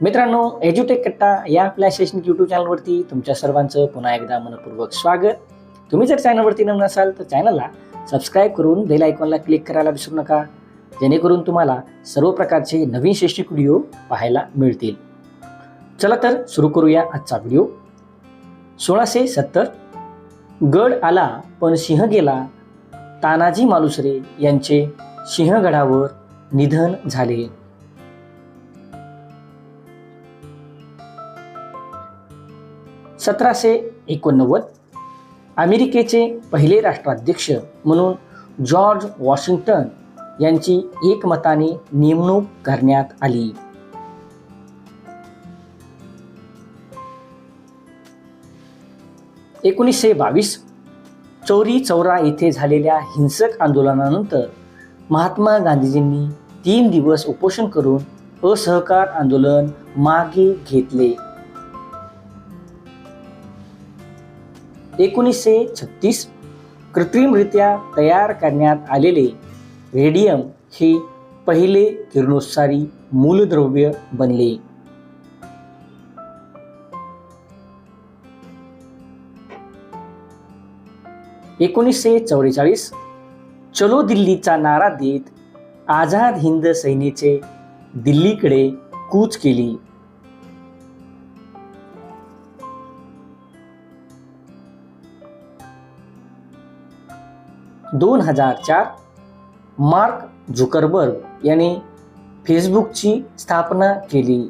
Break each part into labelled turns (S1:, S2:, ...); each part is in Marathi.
S1: मित्रांनो एज्युटेक कट्टा या आपल्या शैक्षणिक यूट्यूब चॅनलवरती तुमच्या सर्वांचं पुन्हा एकदा मनपूर्वक स्वागत. तुम्ही जर चॅनलवरती नवीन असाल तर चॅनलला सबस्क्राईब करून बेल आयकॉनला क्लिक करायला विसरू नका जेणेकरून तुम्हाला सर्व प्रकारचे नवीन शैक्षणिक व्हिडिओ पाहायला मिळतील. चला तर सुरू करूया आजचा व्हिडिओ सोळाशे सत्तर गड आला पण सिंह गेला. तानाजी मालुसरे यांचे सिंहगडावर निधन झाले. सतराशे एकोणनव्वद अमेरिकेचे पहिले राष्ट्राध्यक्ष म्हणून जॉर्ज वॉशिंग्टन यांची एकमताने नेमणूक करण्यात आली. एकोणीसशे बावीस चौरी चौरा येथे झालेल्या हिंसक आंदोलनानंतर महात्मा गांधीजींनी तीन दिवस उपोषण करून असहकार आंदोलन मागे घेतले. एकोणीसशे छत्तीस कृत्रिमरित्या तयार करण्यात आलेले रेडियम हे पहिले किरणोत्सारी मूलद्रव्य बनले. एकोणीसशे चौवेचाळीस चलो दिल्लीचा नारा देत आझाद हिंद सैनेचे दिल्लीकडे कूच केली. दोन हजार चार मार्क झुकरबर्ग यांनी फेसबुकची स्थापना केली.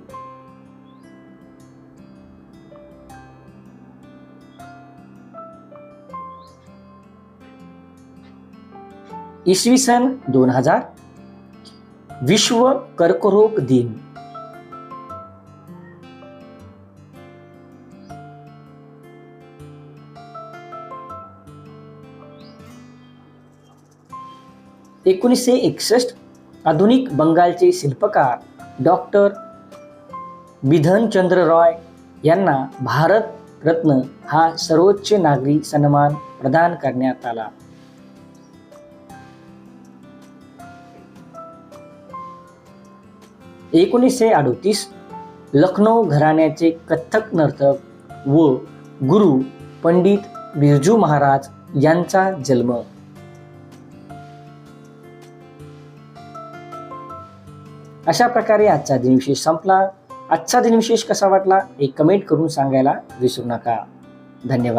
S1: इसवी सन दोन हजार विश्व कर्करोग दिन. एकोणीसशे एकसष्ट आधुनिक बंगालचे शिल्पकार डॉक्टर बिधनचंद्र रॉय यांना भारत रत्न हा सर्वोच्च नागरी सन्मान प्रदान करण्यात आला. एकोणीसशे अडोतीस लखनौ घराण्याचे कथ्थक नर्तक व गुरु पंडित बिरजू महाराज यांचा जन्म अशा प्रकारे आजचा दिनविशेष संपला. आजचा दिनविशेष कसा वाटला एक कमेंट करून सांगायला विसरू नका. धन्यवाद.